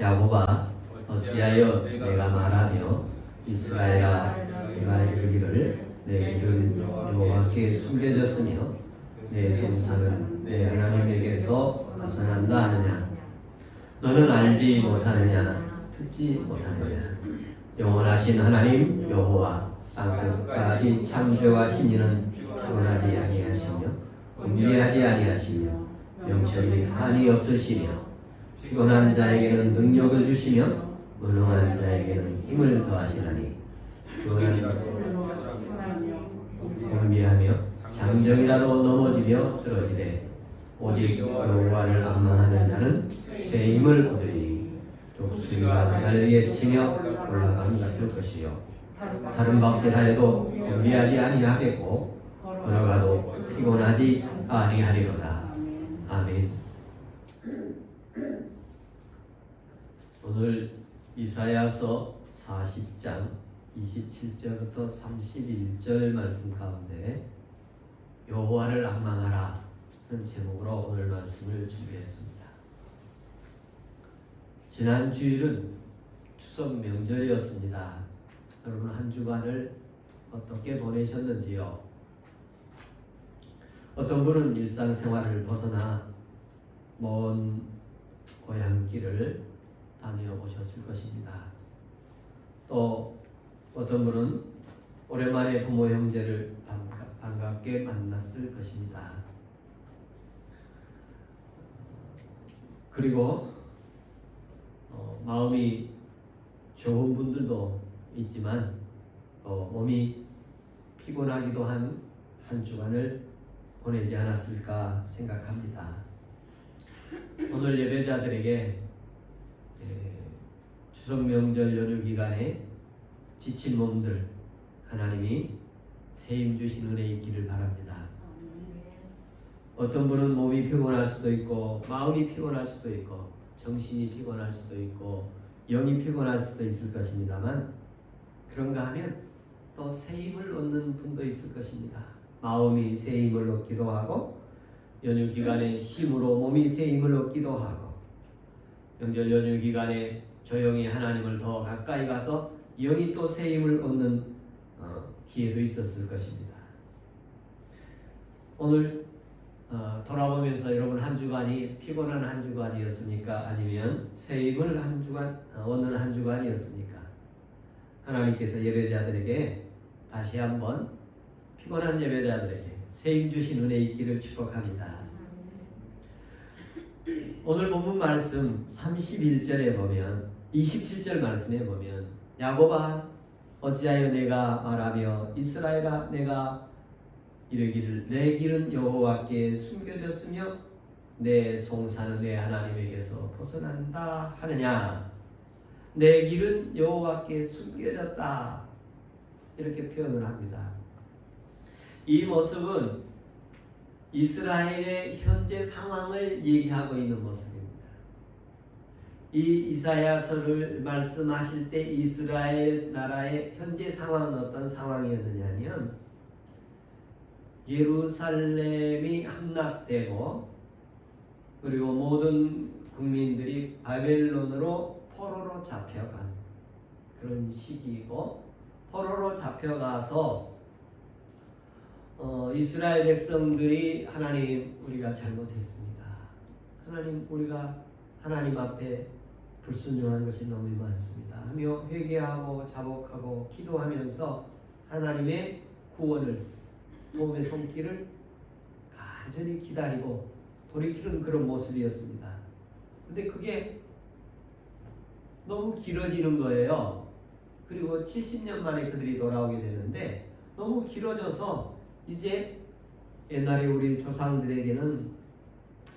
야곱아 어찌하여 내가 말하며 이스라엘아 내가 이르기를 내 길은 여호와께 숨겨졌으며 내 성산은 내 하나님에게서 벗어난다 하느냐? 너는 알지 못하느냐? 듣지 못하느냐? 영원하신 하나님 여호와 땅끝까지 창조하신 이는 피곤하지 아니하시며 은미하지 아니하시며 명철이 한이 없으시며 피곤한 자에게는 능력을 주시며 무능한 자에게는 힘을 더하시나니 피곤한 은미하며 장정이라도 넘어지며 쓰러지되 오직 여호와를 악망하는 자는 새 힘을 얻으리니 독수리가 날리에 치며 올라감 같을 것이요. 다른 박질하여도 은미하지 아니하겠고 걸어가도 피곤하지 아니하리로다. 아멘 오늘 이사야서 40장 27절부터 31절 말씀 가운데 여호와를 악망하라 는 제목으로 오늘 말씀을 준비했습니다. 지난 주일은 추석 명절이었습니다. 여러분 한 주간을 어떻게 보내셨는지요? 어떤 분은 일상생활을 벗어나 먼 고향길을 다녀오셨을 것입니다. 또 어떤 분은 오랜만에 부모 형제를 반갑게 만났을 것입니다. 그리고 어, 마음이 좋은 분들도 있지만 어, 몸이 피곤하기도 한 한 주간을 보내지 않았을까 생각합니다. 오늘 예배자들에게 에, 추석 명절 연휴 기간에 지친 몸들 하나님이 세임 주신 은혜 있기를 바랍니다. 어떤 분은 몸이 피곤할 수도 있고 마음이 피곤할 수도 있고 정신이 피곤할 수도 있고 영이 피곤할 수도 있을 것입니다만 그런가 하면 또새 힘을 얻는 분도 있을 것입니다. 마음이 새 힘을 얻기도 하고 연휴 기간에 쉼으로 몸이 새 힘을 얻기도 하고 명절 연휴 기간에 조용히 하나님을 더 가까이 가서 영이 또 새 힘을 얻는 어, 기회도 있었을 것입니다. 오늘 어, 돌아보면서 여러분 한 주간이 피곤한 한 주간이었습니까? 아니면 새 힘을 한 주간 어, 얻는 한 주간이었습니까? 하나님께서 예배자들에게 다시 한번 피곤한 예배자들에게 새힘 주신 은혜 있기를 축복합니다. 오늘 본문 말씀 31절에 보면 27절 말씀에 보면 야곱아 어찌하여 내가 말하며 이스라엘아 내가 이르기를 내 길은 여호와께 숨겨졌으며 내 송사는 내 하나님에게서 벗어난다 하느냐 내 길은 여호와께 숨겨졌다 이렇게 표현을 합니다. 이 모습은 이스라엘의 현재 상황을 얘기하고 있는 모습입니다. 이 이사야서를 말씀하실 때 이스라엘 나라의 현재 상황은 어떤 상황이었느냐면 예루살렘이 함락되고 그리고 모든 국민들이 바벨론으로 포로로 잡혀간 그런 시기이고 포로로 잡혀가서 어, 이스라엘 백성들이 하나님 우리가 잘못했습니다. 하나님 우리가 하나님 앞에 불순종한 것이 너무 많습니다. 하며 회개하고 자복하고 기도하면서 하나님의 구원을 도움의 손길을 간절히 기다리고 돌이키는 그런 모습이었습니다. 근데 그게 너무 길어지는 거예요. 그리고 70년 만에 그들이 돌아오게 되는데 너무 길어져서 이제 옛날에 우리 조상들에게는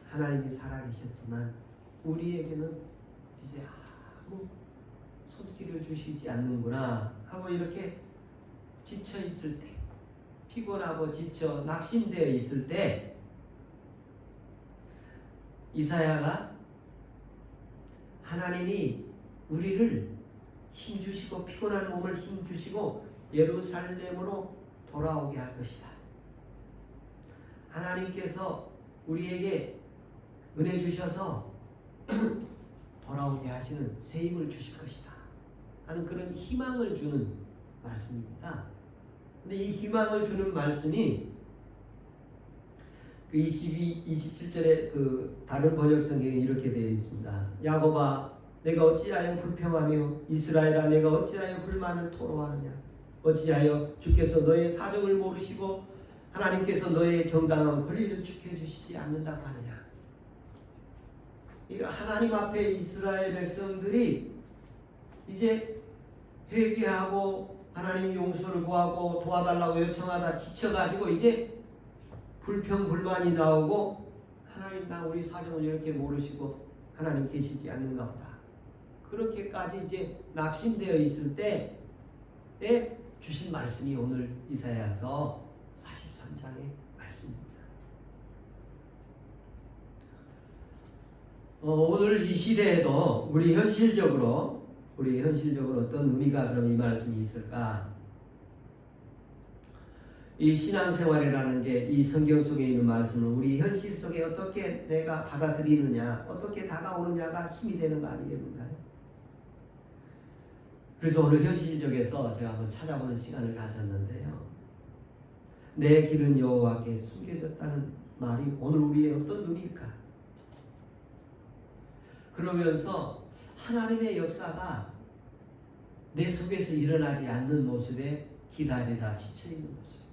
하나님이 살아계셨지만 우리에게는 이제 아무 손길을 주시지 않는구나 하고 이렇게 지쳐 있을 때 피곤하고 지쳐 낙심되어 있을 때 이사야가 하나님이 우리를 힘주시고 피곤한 몸을 힘주시고 예루살렘으로 돌아오게 할 것이다. 하나님께서 우리에게 은혜 주셔서 돌아오게 하시는 새 힘을 주실 것이다. 하는 그런 희망을 주는 말씀입니다. 근데 이 희망을 주는 말씀이 그 22, 27절에 그 다른 번역 성경에 이렇게 되어 있습니다. 야곱아, 내가 어찌하여 불평하며 이스라엘아, 내가 어찌하여 불만을 토로하느냐? 어찌하여 주께서 너의 사정을 모르시고 하나님께서 너의 정당한 권리를 지켜주시지 않는다고 하느냐? 이거 하나님 앞에 이스라엘 백성들이 이제 회개하고 하나님 용서를 구하고 도와달라고 요청하다 지쳐가지고 이제 불평 불만이 나오고 하나님 나 우리 사정을 이렇게 모르시고 하나님 계시지 않는가 보다 그렇게까지 이제 낙심되어 있을 때에 주신 말씀이 오늘 이사야서 43장의 말씀입니다. 어, 오늘 이 시대에도 우리 현실적으로 우리 현실적으로 어떤 의미가 그럼 이 말씀이 있을까? 이 신앙생활이라는 게 이 성경 속에 있는 말씀을 우리 현실 속에 어떻게 내가 받아들이느냐, 어떻게 다가오느냐가 힘이 되는 거 아니겠는가요? 그래서 오늘 현실적에서 제가 한번 찾아보는 시간을 가졌는데요. 내 길은 여호와께 숨겨졌다는 말이 오늘 우리의 어떤 의미일까? 그러면서 하나님의 역사가 내 속에서 일어나지 않는 모습에 기다리다 지쳐있는 모습.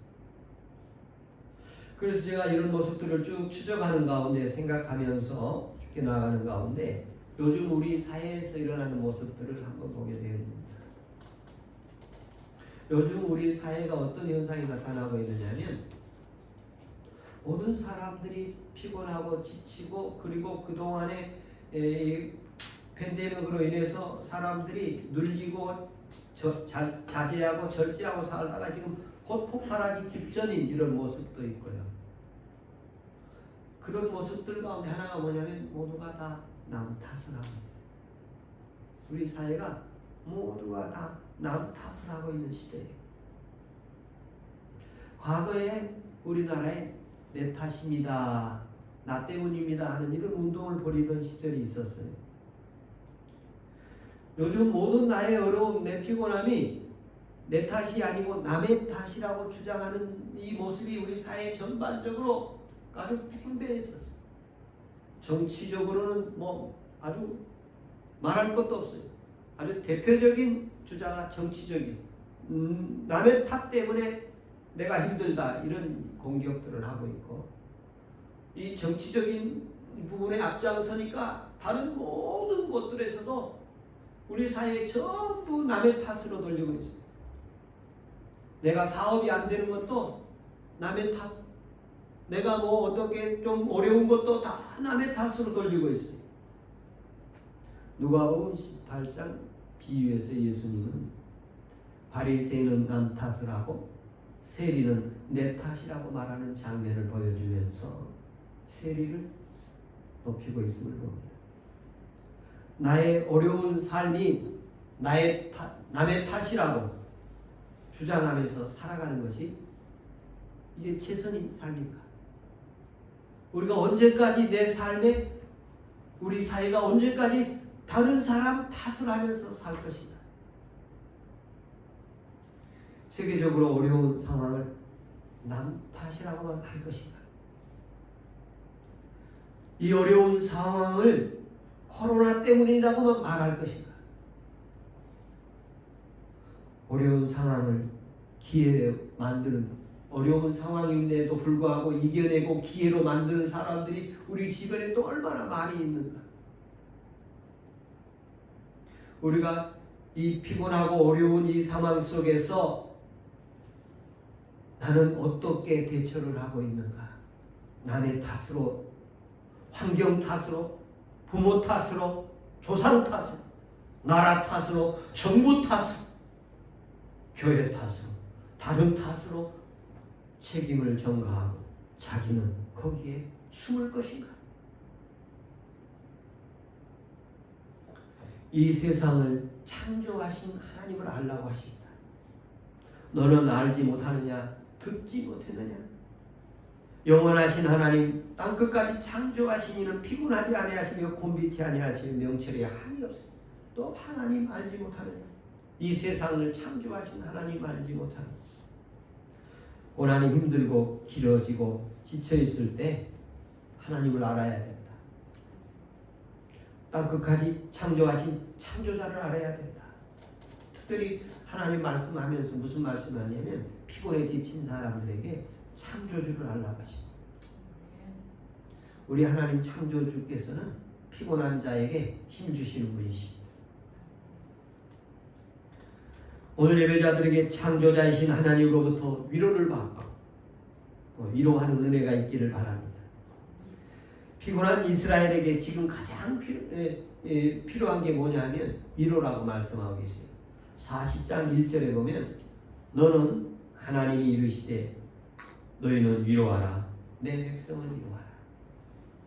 그래서 제가 이런 모습들을 쭉 추적하는 가운데 생각하면서 죽게 나가는 가운데 요즘 우리 사회에서 일어나는 모습들을 한번 보게 되었습니다. 요즘 우리 사회가 어떤 현상이 나타나고 있느냐면 모든 사람들이 피곤하고 지치고 그리고 그동안에 이 팬데믹으로 인해서 사람들이 눌리고 저, 자, 자제하고 절제하고 살다가 지금 곧 폭발하기 직전인 이런 모습도 있고요. 그런 모습들 가운데 하나가 뭐냐면 모두가 다 남 탓을 하고 있어요. 우리 사회가 모두가 다 남 탓을 하고 있는 시대예요. 과거에 우리나라에 내 탓입니다. 나 때문입니다 하는 이런 운동을 벌이던 시절이 있었어요. 요즘 모든 나의 어려움, 내 피곤함이 내 탓이 아니고 남의 탓이라고 주장하는 이 모습이 우리 사회 전반적으로 아주 팽배했었어요. 정치적으로는 뭐 아주 말할 것도 없어요. 아주 대표적인 주자가 정치적인 음, 남의 탓 때문에 내가 힘들다 이런 공격들을 하고 있고 이 정치적인 부분에 앞장서니까 다른 모든 곳들에서도 우리 사회에 전부 남의 탓으로 돌리고 있어요. 내가 사업이 안 되는 것도 남의 탓. 내가 뭐 어떻게 좀 어려운 것도 다 남의 탓으로 돌리고 있어요. 누가복음 18장 비유에서 예수님은 바리새인은 남 탓을 하고 세리는 내 탓이라고 말하는 장면을 보여주면서 세리를 높이고 있음을 봅니다. 나의 어려운 삶이 나의 탓, 남의 탓이라고 주장하면서 살아가는 것이 이게 최선인 삶일까? 우리가 언제까지 내 삶에 우리 사회가 언제까지 다른 사람 탓을 하면서 살 것인가? 세계적으로 어려운 상황을 남 탓이라고만 할 것인가? 이 어려운 상황을 코로나 때문이라고만 말할 것인가? 어려운 상황을 기회로 만드는 어려운 상황임에도 불구하고 이겨내고 기회로 만드는 사람들이 우리 주변에 또 얼마나 많이 있는가? 우리가 이 피곤하고 어려운 이 상황 속에서 나는 어떻게 대처를 하고 있는가? 남의 탓으로, 환경 탓으로, 부모 탓으로, 조상 탓으로, 나라 탓으로, 정부 탓으로, 교회 탓으로, 다른 탓으로 책임을 전가하고 자기는 거기에 숨을 것인가? 이 세상을 창조하신 하나님을 알라고 하십니다. 너는 알지 못하느냐? 듣지 못했느냐? 영원하신 하나님 땅 끝까지 창조하신 이는 피곤하지 아니하시며 곤비치 아니하시며 명철에 한이 없습니다. 또 하나님 알지 못하느냐 이 세상을 창조하신 하나님 알지 못하느냐 고난이 힘들고 길어지고 지쳐 있을 때 하나님을 알아야 된 다. 땅 끝까지 창조하신 창조자를 알아야 된다. 특별히 하나님 말씀하면서 무슨 말씀하냐면 피곤에 지친 사람들에게 창조주를 알라고 하십니다. 우리 하나님 창조주께서는 피곤한 자에게 힘 주시는 분이십니다. 오늘 예배자들에게 창조자이신 하나님으로부터 위로를 받고 어, 위로하는 은혜가 있기를 바랍니다. 피곤한 이스라엘에게 지금 가장 필요, 에, 에, 필요한 게 뭐냐면 위로라고 말씀하고 계세요. 40장 1절에 보면 너는 하나님이 이르시되 너희는 위로하라 내 백성을 위로하라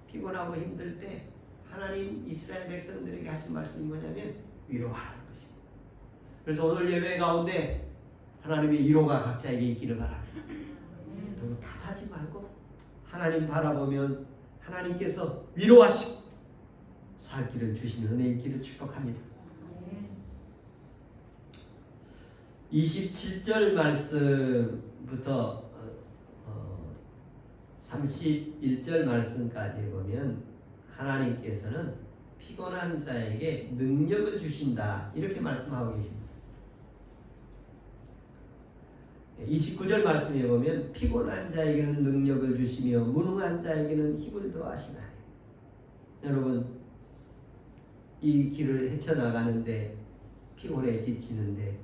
피곤하고 힘들 때 하나님 이스라엘 백성들에게 하신 말씀이 뭐냐면 위로하라는 것입니다. 그래서 오늘 예배 가운데 하나님의 위로가 각자에게 있기를 바랍니다. 누구 탓하지 말고 하나님 바라보면 하나님께서 위로하시고 살 길을 주시는 은혜 있기를 축복합니다. 27절 말씀부터 어, 31절 말씀까지 보면 하나님께서는 피곤한 자에게 능력을 주신다 이렇게 말씀하고 계십니다. 29절 말씀에 보면 피곤한 자에게는 능력을 주시며 무능한 자에게는 힘을 더하시나니 여러분 이 길을 헤쳐나가는데 피곤해 지치는데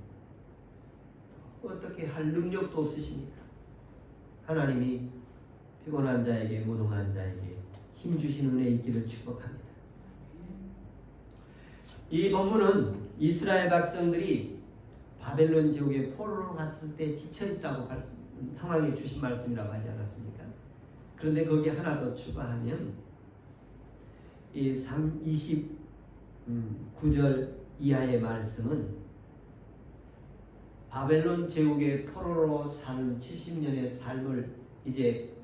어떻게 할 능력도 없으십니까? 하나님이 피곤한 자에게 무능한 자에게 힘 주신 은혜 있기를 축복합니다. 이 본문은 이스라엘 백성들이 바벨론 지옥에 포로로 갔을 때 지쳐 있다고 상황에 주신 말씀이라고 하지 않았습니까? 그런데 거기 하나 더 추가하면 이 3, 29절 이하의 말씀은 바벨론 제국의 포로로 사는 70년의 삶을 이제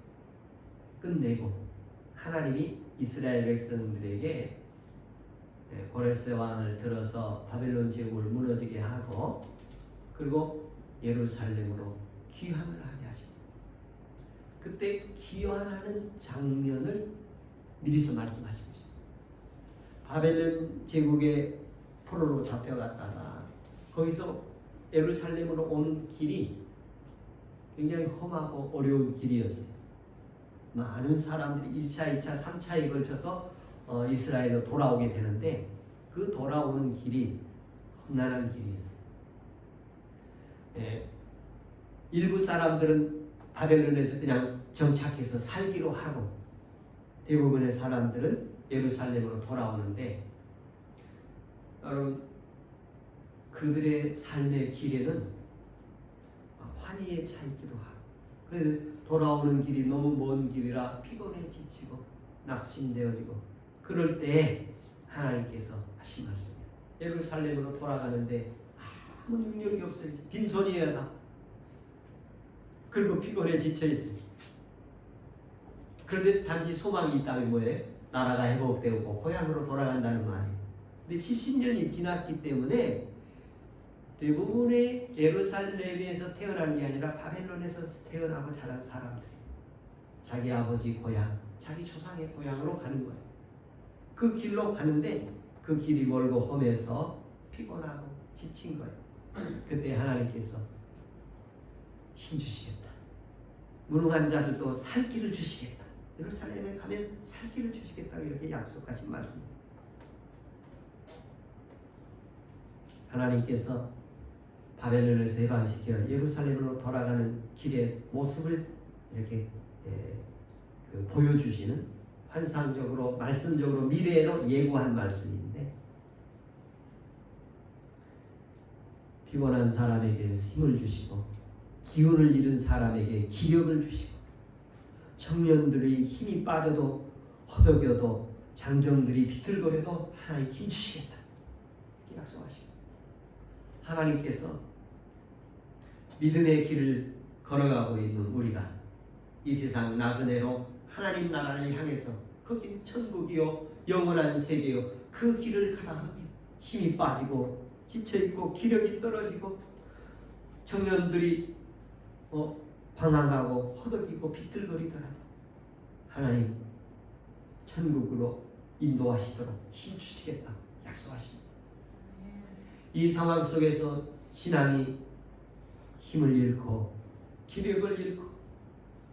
끝내고 하나님이 이스라엘 백성들에게 고레스 왕을 들어서 바벨론 제국을 무너지게 하고 그리고 예루살렘으로 귀환을 하게 하십니다. 그때 귀환하는 장면을 미리서 말씀하신 것입니다. 바벨론 제국의 포로로 잡혀갔다가 거기서 예루살렘으로 오는 길이 굉장히 험하고 어려운 길이었어요. 많은 사람들이 1차, 2차, 3차에 걸쳐서 어, 이스라엘로 돌아오게 되는데 그 돌아오는 길이 험난한 길이었어요. 예, 일부 사람들은 바벨론에서 그냥 정착해서 살기로 하고 대부분의 사람들은 예루살렘으로 돌아오는데 여러분 그들의 삶의 길에는 환희에 차 있기도 하고 그래서 돌아오는 길이 너무 먼 길이라 피곤해 지치고 낙심되어지고 그럴 때 하나님께서 하신 말씀이에요. 예루살렘으로 돌아가는데 아무 능력이 없어요. 빈손이에요 다. 그리고 피곤해 지쳐 있어요. 그런데 단지 소망이 있다면 뭐예요? 나라가 회복되고 고향으로 돌아간다는 말이에요. 근데 70년이 지났기 때문에 대부분의 예루살렘에서 태어난 게 아니라 바벨론에서 태어나고 자란 사람들 자기 아버지 고향, 자기 조상의 고향으로 가는 거예요. 그 길로 가는데 그 길이 멀고 험해서 피곤하고 지친 거예요. 그때 하나님께서 힘 주시겠다. 무능한 자들도 살 길을 주시겠다. 예루살렘에 가면 살 길을 주시겠다 이렇게 약속하신 말씀입니다. 하나님께서 바벨론에서 해방시켜 예루살렘으로 돌아가는 길의 모습을 이렇게 예, 그 보여주시는 환상적으로 말씀적으로 미래로 예고한 말씀인데 피곤한 사람에게 힘을 주시고 기운을 잃은 사람에게 기력을 주시고 청년들이 힘이 빠져도 허덕여도 장정들이 비틀거려도 하나님 힘 주시겠다. 이렇게 약속하시고 하나님께서 믿음의 길을 걸어가고 있는 우리가 이 세상 나그네로 하나님 나라를 향해서 거긴 천국이요 영원한 세계요 그 길을 가다가 힘이 빠지고 지쳐있고 기력이 떨어지고 청년들이 어, 방황하고 허덕이고 비틀거리더라도 하나님 천국으로 인도하시도록 힘주시겠다 약속하십니다. 이 상황 속에서 신앙이 힘을 잃고 기력을 잃고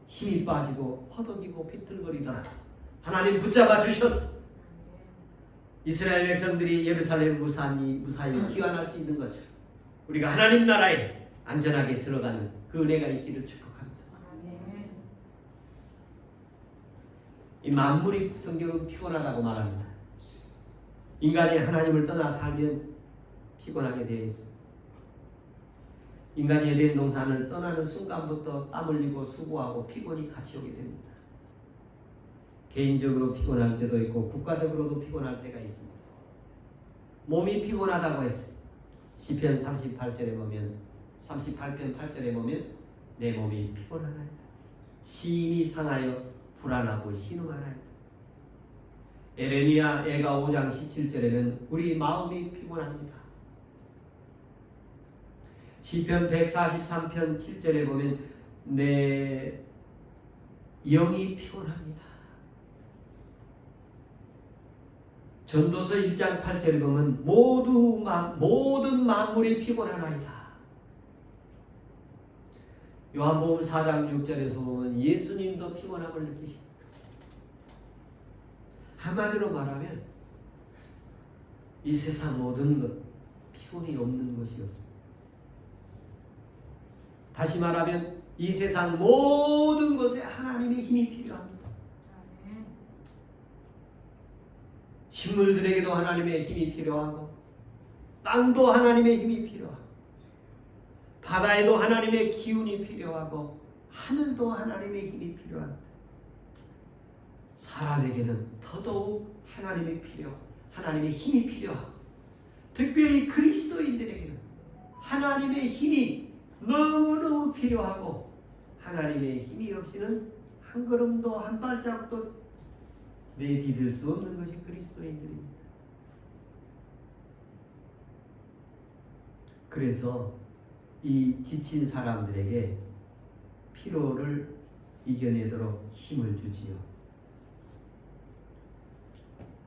힘이 빠지고 허덕이고 비틀거리더라도 하나님 붙잡아 주셔서 이스라엘 백성들이 예루살렘 무사히 무사히 귀환할 수 있는 것처럼 우리가 하나님 나라에 안전하게 들어가는 그 은혜가 있기를 축복합니다. 이 만물이 성경은 피곤하다고 말합니다. 인간이 하나님을 떠나 살면 피곤하게 되어 있습니다. 인간이 에덴 동산을 떠나는 순간부터 땀 흘리고 수고하고 피곤이 같이 오게 됩니다. 개인적으로 피곤할 때도 있고 국가적으로도 피곤할 때가 있습니다. 몸이 피곤하다고 했어요. 시편 38절에 보면 38편 8절에 보면 내 몸이 피곤하나이다. 심히 상하여 불안하고 신음하나이다. 에레미야 애가 5장 17절에는 우리 마음이 피곤합니다. 시편 143편 7절에 보면 내 영이 피곤합니다. 전도서 1장 8절에 보면 모두 마, 모든 만물이 피곤하나이다. 요한복음 4장 6절에서 보면 예수님도 피곤함을 느끼십니다. 한마디로 말하면 이 세상 모든 것 피곤이 없는 것이 없습니다. 다시 말하면 이 세상 모든 것에 하나님의 힘이 필요합니다. 식물들에게도 하나님의 힘이 필요하고 땅도 하나님의 힘이 필요하고 바다에도 하나님의 기운이 필요하고 하늘도 하나님의 힘이 필요합니다. 사람에게는 더더욱 하나님의 필요, 하나님의 힘이 필요하고 특별히 그리스도인들에게는 하나님의 힘이 너무너무 필요하고 하나님의 힘이 없이는 한 걸음도 한 발짝도 내디딜 수 없는 것이 그리스도인들입니다. 그래서 이 지친 사람들에게 피로를 이겨내도록 힘을 주지요.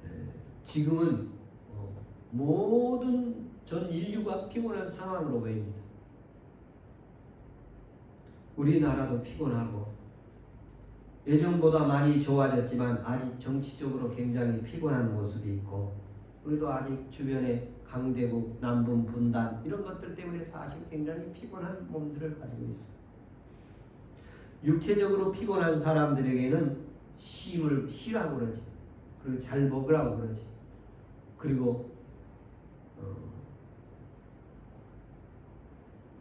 에, 지금은 어, 모든 전 인류가 피곤한 상황으로 보입니다. 우리나라도 피곤하고 예전보다 많이 좋아졌지만 아직 정치적으로 굉장히 피곤한 모습이 있고 우리도 아직 주변에 강대국, 남분 분단 이런 것들 때문에 사실 굉장히 피곤한 몸들을 가지고 있습니다. 육체적으로 피곤한 사람들에게는 쉼을 쉬라고 그러지. 그리고 잘 먹으라고 그러지. 그리고 어,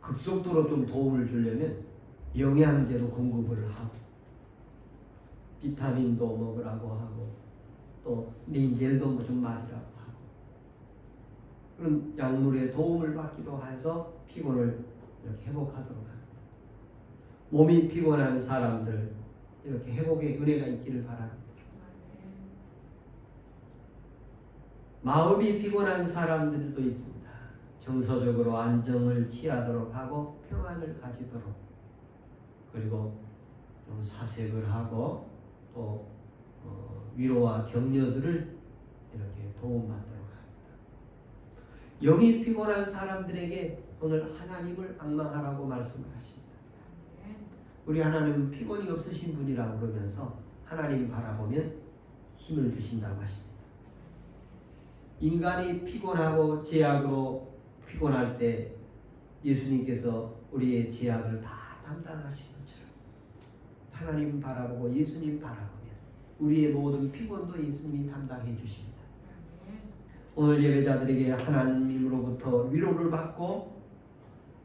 급속도로 좀 도움을 주려면 영양제도 공급을 하고 비타민도 먹으라고 하고 또 링겔도 뭐좀 맞으라고 하고 그런 약물의 도움을 받기도 해서 피곤을 이렇게 회복하도록 합니다. 몸이 피곤한 사람들 이렇게 회복의 은혜가 있기를 바랍니다. 마음이 피곤한 사람들도 있습니다. 정서적으로 안정을 취하도록 하고 평안을 가지도록 그리고 좀 사색을 하고 또 어, 위로와 격려들을 이렇게 도움받도록 합니다. 영이 피곤한 사람들에게 오늘 하나님을 악망하라고 말씀을 하십니다. 우리 하나님은 피곤이 없으신 분이라고 그러면서 하나님 바라보면 힘을 주신다고 하십니다. 인간이 피곤하고 제약으로 피곤할 때 예수님께서 우리의 제약을 다 담당하신 것처럼 하나님 바라보고 예수님 바라보면 우리의 모든 피곤도 예수님이 담당해 주십니다. 오늘 예배자들에게 하나님으로부터 위로를 받고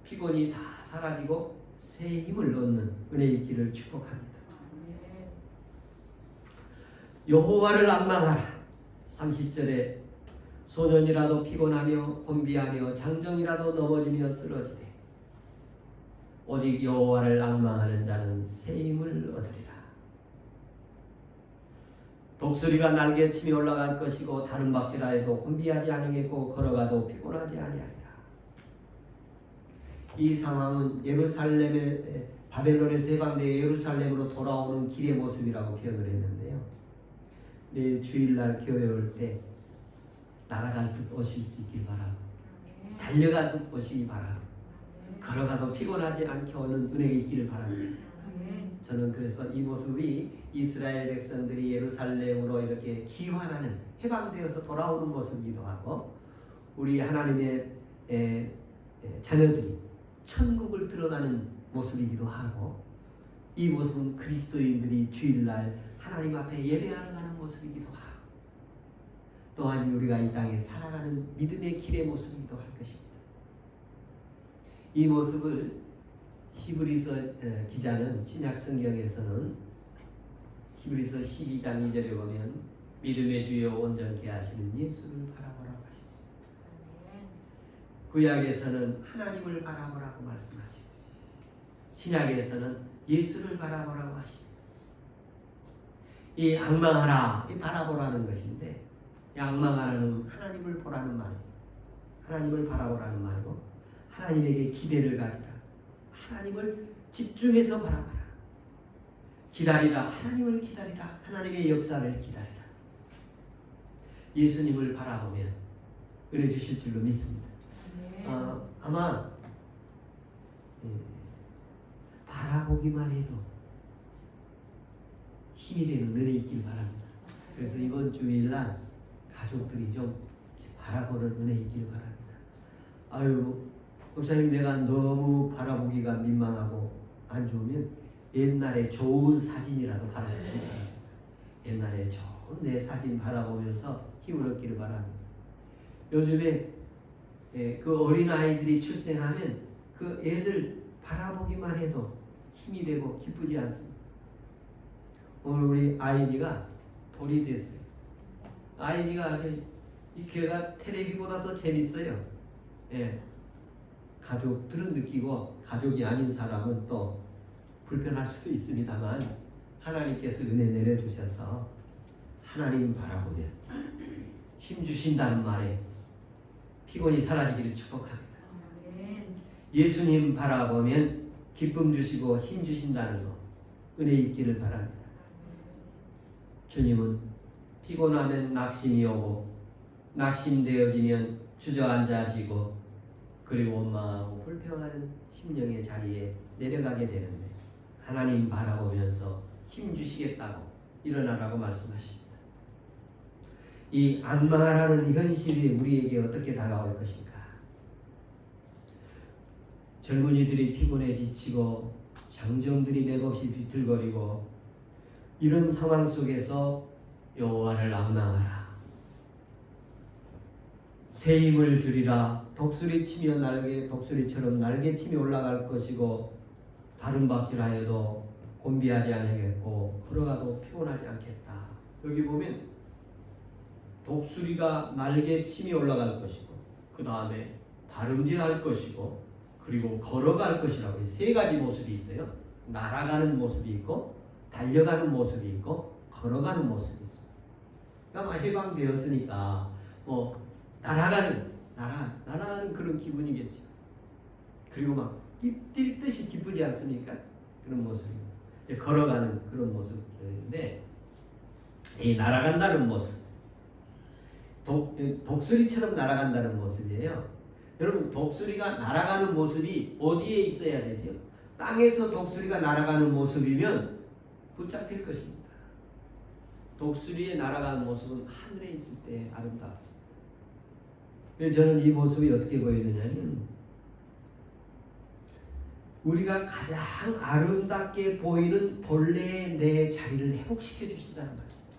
피곤이 다 사라지고 새 힘을 얻는 은혜 있기를 축복합니다. 여호와를 악망하라. 30절에 소년이라도 피곤하며 곤비하며 장정이라도 넘어지며 쓰러지되 오직 여호와를 악망하는 자는 새 힘을 얻으리라. 독수리가 날개침이 올라갈 것이고 다른 박질하 해도 곤비하지 아니겠고 걸어가도 피곤하지 아니하리라. 이 상황은 예루살렘의 바벨론에서 해방되어 예루살렘으로 돌아오는 길의 모습이라고 표현을 했는데요. 내 주일날 교회 올때 날아갈 듯 오실 수 있길 바라고 달려갈 듯 오시기 바라고 걸어가도 피곤하지 않게 오는 은혜가 있기를 바랍니다. 저는 그래서 이 모습이 이스라엘 백성들이 예루살렘으로 이렇게 기환하는 해방되어서 돌아오는 모습이기도 하고 우리 하나님의 에, 에, 자녀들이 천국을 드러나는 모습이기도 하고 이 모습은 그리스도인들이 주일날 하나님 앞에 예배하러 가는 모습이기도 하고 또한 우리가 이 땅에 살아가는 믿음의 길의 모습이기도 할 것입니다. 이 모습을 히브리서 에, 기자는 신약 성경에서는 히브리서 12장 2절에 보면 믿음의 주여 온전케 하시는 예수를 바라보라고 하셨습니다. 구약에서는 하나님을 바라보라고 말씀하시고 신약에서는 예수를 바라보라고 하십니다. 이 악망하라, 이 바라보라는 것인데 이 악망하라는 하나님을 보라는 말이에요. 하나님을 바라보라는 말이고 하나님에게 기대를 가지라. 하나님을 집중해서 바라봐라. 기다리라. 하나님을 기다리라. 하나님의 역사를 기다리라. 예수님을 바라보면 은혜 주실 줄로 믿습니다. 어, 아마 예, 바라보기만 해도 힘이 되는 은혜 있길 바랍니다. 그래서 이번 주일날 가족들이 좀 바라보는 은혜 있길 바랍니다. 아유, 목사님 내가 너무 바라보기가 민망하고 안 좋으면 옛날에 좋은 사진이라도 바라보시면 됩니다. 옛날에 좋은 내 사진 바라보면서 힘을 얻기를 바랍니다. 요즘에 예, 그 어린 아이들이 출생하면 그 애들 바라보기만 해도 힘이 되고 기쁘지 않습니다. 오늘 우리 아이니가 돌이 됐어요. 아이니가 아주 이 교회가 테레비보다 더 재밌어요. 예. 가족들은 느끼고 가족이 아닌 사람은 또 불편할 수도 있습니다만 하나님께서 은혜 내려 주셔서 하나님 바라보면 힘 주신다는 말에 피곤이 사라지기를 축복합니다. 예수님 바라보면 기쁨 주시고 힘 주신다는 거 은혜 있기를 바랍니다. 주님은 피곤하면 낙심이 오고 낙심되어지면 주저앉아지고 그리고 원망하고 불평하는 심령의 자리에 내려가게 되는데 하나님 바라보면서 힘 주시겠다고 일어나라고 말씀하십니다. 이 악마라는 현실이 우리에게 어떻게 다가올 것인가? 젊은이들이 피곤해 지치고 장정들이 맥없이 비틀거리고 이런 상황 속에서 여호와를 악망하라. 새 힘을 주리라. 독수리 치며 날개 독수리처럼 날개침이 올라갈 것이고 다른 박질하여도 곤비하지 않겠고 걸어가도 피곤하지 않겠다. 여기 보면 독수리가 날개침이 올라갈 것이고 그 다음에 다름질할 것이고 그리고 걸어갈 것이라고 세 가지 모습이 있어요. 날아가는 모습이 있고 달려가는 모습이 있고 걸어가는 모습이 있어요. 그러니까 막 해방되었으니까 뭐 날아가는 날아 날아가는 그런 기분이겠죠. 그리고 막 뛸, 뛸 듯이 기쁘지 않습니까? 그런 이제 걸어가는 그런 모습인데 이 날아간다는 모습 독, 독수리처럼 날아간다는 모습이에요. 여러분 독수리가 날아가는 모습이 어디에 있어야 되죠? 땅에서 독수리가 날아가는 모습이면 붙잡힐 것입니다. 독수리의 날아가는 모습은 하늘에 있을 때 아름답습니다. 저는 이 모습이 어떻게 보이느냐면 우리가 가장 아름답게 보이는 본래의 내 자리를 회복시켜 주신다는 말씀.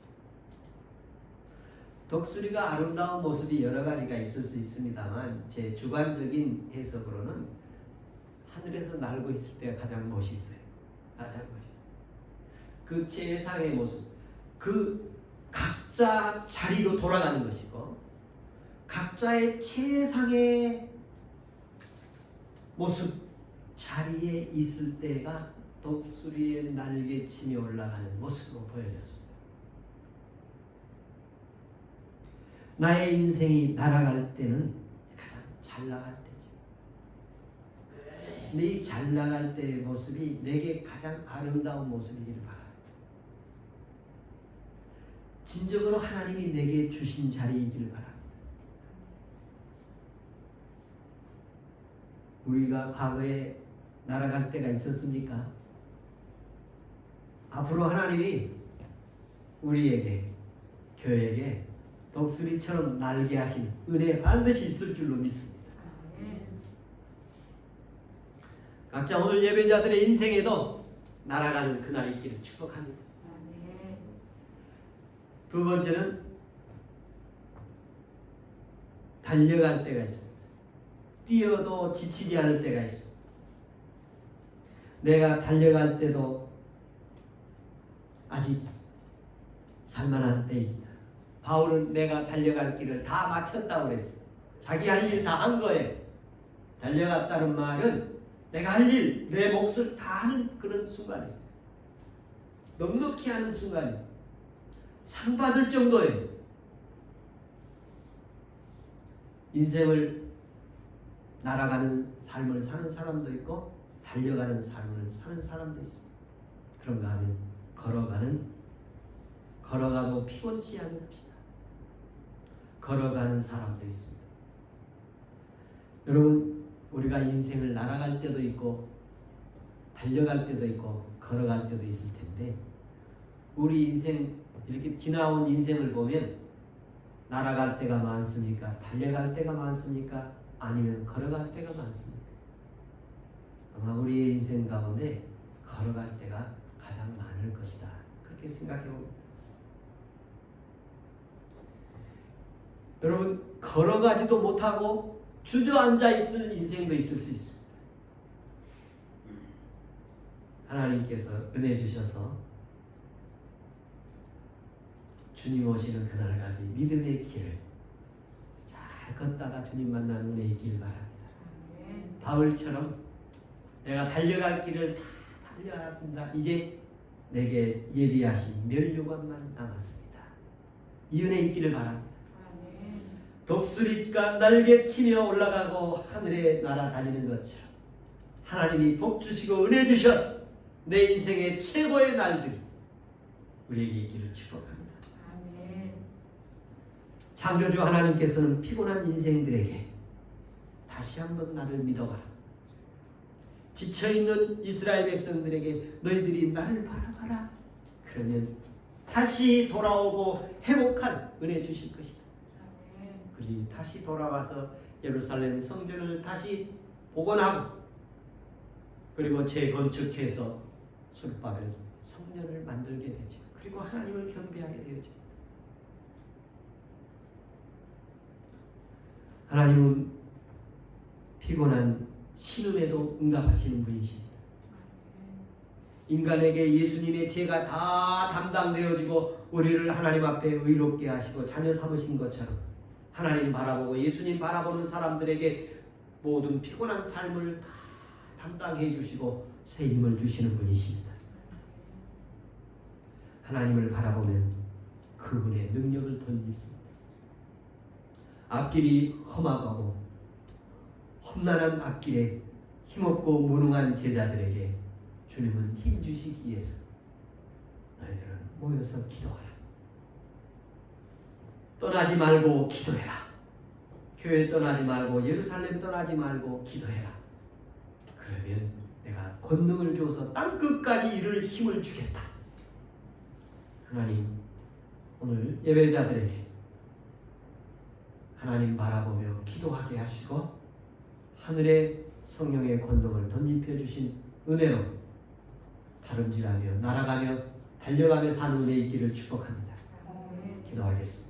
독수리가 아름다운 모습이 여러 가지가 있을 수 있습니다만 제 주관적인 해석으로는 하늘에서 날고 있을 때가 가장 멋있어요. 가장 멋있어요. 그 최상의 모습, 그 각자 자리로 돌아가는 것이고 각자의 최상의 모습 자리에 있을 때가 독수리의 날개침이 올라가는 모습으로 보여졌습니다. 나의 인생이 날아갈 때는 가장 잘 나갈 때지. 네 잘 나갈 때의 모습이 내게 가장 아름다운 모습이기를 바랍니다. 진정으로 하나님이 내게 주신 자리이기를 바랍니다. 우리가 과거에 날아갈 때가 있었습니까? 앞으로 하나님이 우리에게 교회에게 독수리처럼 날게 하신 은혜 반드시 있을 줄로 믿습니다. 각자 오늘 예배자들의 인생에도 날아가는 그날이 있기를 축복합니다. 두 번째는 달려갈 때가 있습니다. 뛰어도 지치지 않을 때가 있습니다. 내가 달려갈 때도 아직 살만한 때입니다. 바울은 내가 달려갈 길을 다 마쳤다고 그랬어요. 자기 할 일 다 한 거예요. 달려갔다는 말은 내가 할 일, 내 몫을 다 하는 그런 순간이에요. 넉넉히 하는 순간이에요. 상 받을 정도예요. 인생을 날아가는 삶을 사는 사람도 있고 달려가는 삶을 사는 사람도 있습니다. 그런가 하면 걸어가는 걸어가도 피곤치 않을 것이다. 걸어가는 사람도 있습니다. 여러분 우리가 인생을 날아갈 때도 있고 달려갈 때도 있고 걸어갈 때도 있을 텐데 우리 인생 이렇게 지나온 인생을 보면 날아갈 때가 많습니까? 달려갈 때가 많습니까? 아니면 걸어갈 때가 많습니까? 아마 우리의 인생 가운데 걸어갈 때가 가장 많을 것이다. 그렇게 생각해 봅니다. 여러분 걸어가지도 못하고 주저앉아 있을 인생도 있을 수 있습니다. 하나님께서 은혜 주셔서 주님 오시는 그날까지 믿음의 길을 잘 걷다가 주님 만나는 은혜 있길 바랍니다. 바울처럼 내가 달려갈 길을 다 달려왔습니다. 이제 내게 예비하신 멸류관만 남았습니다. 이 은혜 있기를 바랍니다. 독수리가 날개치며 올라가고 하늘에 날아다니는 것처럼 하나님이 복 주시고 은혜 주셔서 내 인생의 최고의 날들이 우리에게 있기를 축복합니다. 창조주 하나님께서는 피곤한 인생들에게 다시 한번 나를 믿어봐라. 지쳐있는 이스라엘 백성들에게 너희들이 나를 바라봐라. 그러면 다시 돌아오고 회복한 은혜 주실 것이다. 그리 다시 돌아와서 예루살렘 성전을 다시 복원하고 그리고 재건축해서 술박을 성전을 만들게 되죠. 그리고 하나님을 경배하게 되죠. 하나님은 피곤한 신음에도 응답하시는 분이십니다. 인간에게 예수님의 죄가 다 담당되어지고 우리를 하나님 앞에 의롭게 하시고 자녀 삼으신 것처럼 하나님 바라보고 예수님 바라보는 사람들에게 모든 피곤한 삶을 다 담당해 주시고 새 힘을 주시는 분이십니다. 하나님을 바라보면 그분의 능력을 덧입습니다. 앞길이 험하고 험난한 앞길에 힘없고 무능한 제자들에게 주님은 힘 주시기 위해서 너희들은 모여서 기도하라. 떠나지 말고 기도해라. 교회 떠나지 말고 예루살렘 떠나지 말고 기도해라. 그러면 내가 권능을 줘서 땅 끝까지 이를 힘을 주겠다. 하나님 오늘 예배자들에게 하나님 바라보며 기도하게 하시고 하늘의 성령의 권능을 덧입혀 주신 은혜로 다름질하며 날아가며 달려가며 사는 은혜 있기를 축복합니다. 기도하겠습니다.